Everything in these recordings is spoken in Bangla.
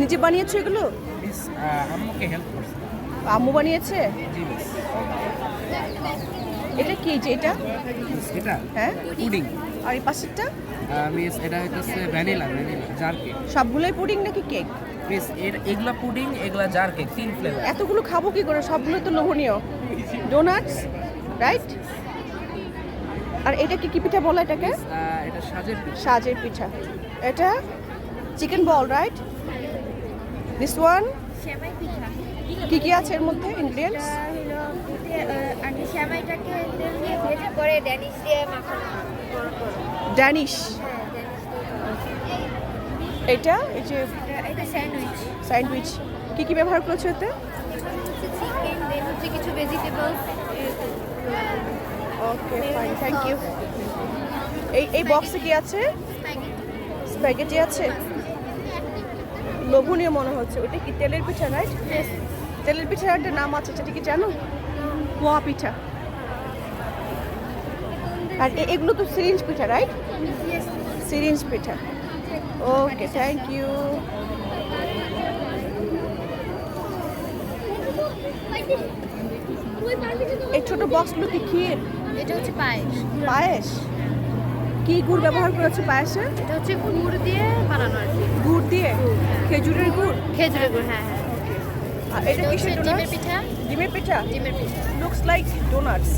নিজে বানিয়েছো এগুলো? আম্মুকে হেল্প করছে। আম্মু বানিয়েছে? এটা কি যে এটা? এটা হ্যাঁ? পুডিং। আর এই পাশেরটা? মিস এটা হইতেছে ভ্যানিলা ভ্যানিলা জার কেক সবগুলোই পুডিং নাকি কেক মিস এর এগুলা পুডিং এগুলা জার কেক তিন ফ্লেভার এতগুলো খাব কি করে? সবগুলো তো লোভনীয়। ডোনাটস রাইট আর এটা কি কি পিঠা বলো এটাকে? এটা সাজের পিঠা। সাজের পিঠা। এটা chicken ball right this one কি কি আছে এর মধ্যে? ইনগ্রিডিয়েন্টস সেমাইটাকে তেল দিয়ে ভেজে পরে ড্যানিশ দিয়ে মাখানো। ড্যানিশ। এটা? এই যে এটা- স্যান্ডউইচ স্যান্ডউইচ কি কি ব্যবহার করছ এতে? হচ্ছে চিকেন দেন হচ্ছে কিছু vegetables okay fine thank you এই এই বক্সে কি আছে? স্প্যাগেটি আছে? লোভনীয় মনে হচ্ছে। ওটা কি তেলের পিঠা রাইট তেলের পিঠার একটা নাম আছে সেটা কি জানো? পোয়া পিঠা। আর এগুলো তো syringe pitha right syringe pitha. Okay thank you এই ছোট বক্সগুলো কি ক্ষীর? এটা হচ্ছে পায়েস। পায়েস? কি গুড় ব্যবহার করেছ পায়েসে? এটা হচ্ছে গুড় দিয়ে বানানো আর কি। গুড় দিয়ে? খেজুরের গুড়? খেজুরের গুড় হ্যাঁ হ্যাঁ। আর এটা ডিমের পিঠা। ডিমের পিঠা? ডিমের পিঠা। লুকস লাইক ডোনাটস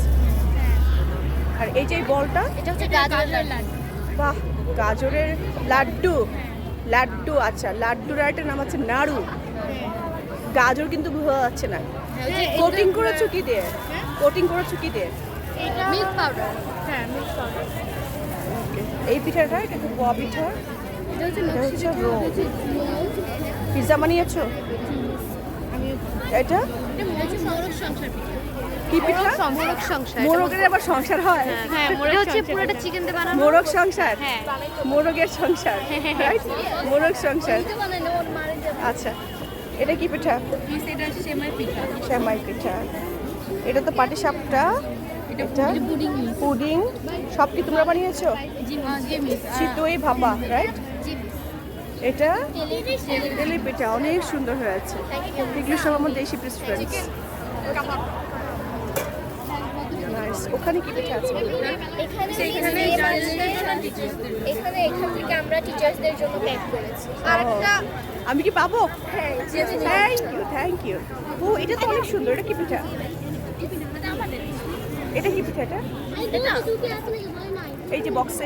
আর এই যে এই বলটা? এটা হচ্ছে গাজরের লাড্ডু। বাহ গাজরের লাড্ডু। লাড্ডু আচ্ছা লাড্ডুর একটা নাম আছে নাড়ু। গাজর কিন্তু বোঝা যাচ্ছে না। কোটিং করেছ কি দিয়ে? কোটিং করেছ কি দিয়ে? মিল্ক পাউডার হ্যাঁ মিল্ক পাউডার এই পিঠাটা এটা তো পোয়া পিঠা। এটা হচ্ছে রোল। পিৎজা বানিয়েছো? এটা? এটা হচ্ছে মোরগ সংসার পিঠা। কি পিঠা? মোরগ সংসার মোরগের আবার সংসার হয়? হ্যাঁ এটা হচ্ছে পুরোটা চিকেন দিয়ে বানানো। মোরগ সংসার? হ্যাঁ। মোরগের সংসার রাইট মোরগ সংসার। আচ্ছা এটা কি পিঠা? এটা সেমাই পিঠা। শ্যামাই পিঠা। এটা তো পাটি সাপটা এটা পুডিং পুডিং সব কি তোমরা বানিয়েছো? জি জি চিতই ভাপা রাইট এটা তেলের পিঠা। অনেক সুন্দর হয়েছে। এগুলো সব আমার দেশি ওখানে কি পিঠা আছে এখানে এখানে এখানে এখান থেকে আমরা টিচার্সদের জন্য প্যাক করেছি। আর একটা আমি কি পাবো? হ্যাঁ থ্যাংক ইউ থ্যাংক ইউ ও এটা তো অনেক সুন্দর। এটা কি পিঠা? এটা কি পিঠা এটা? এটা? এই যে বক্সে।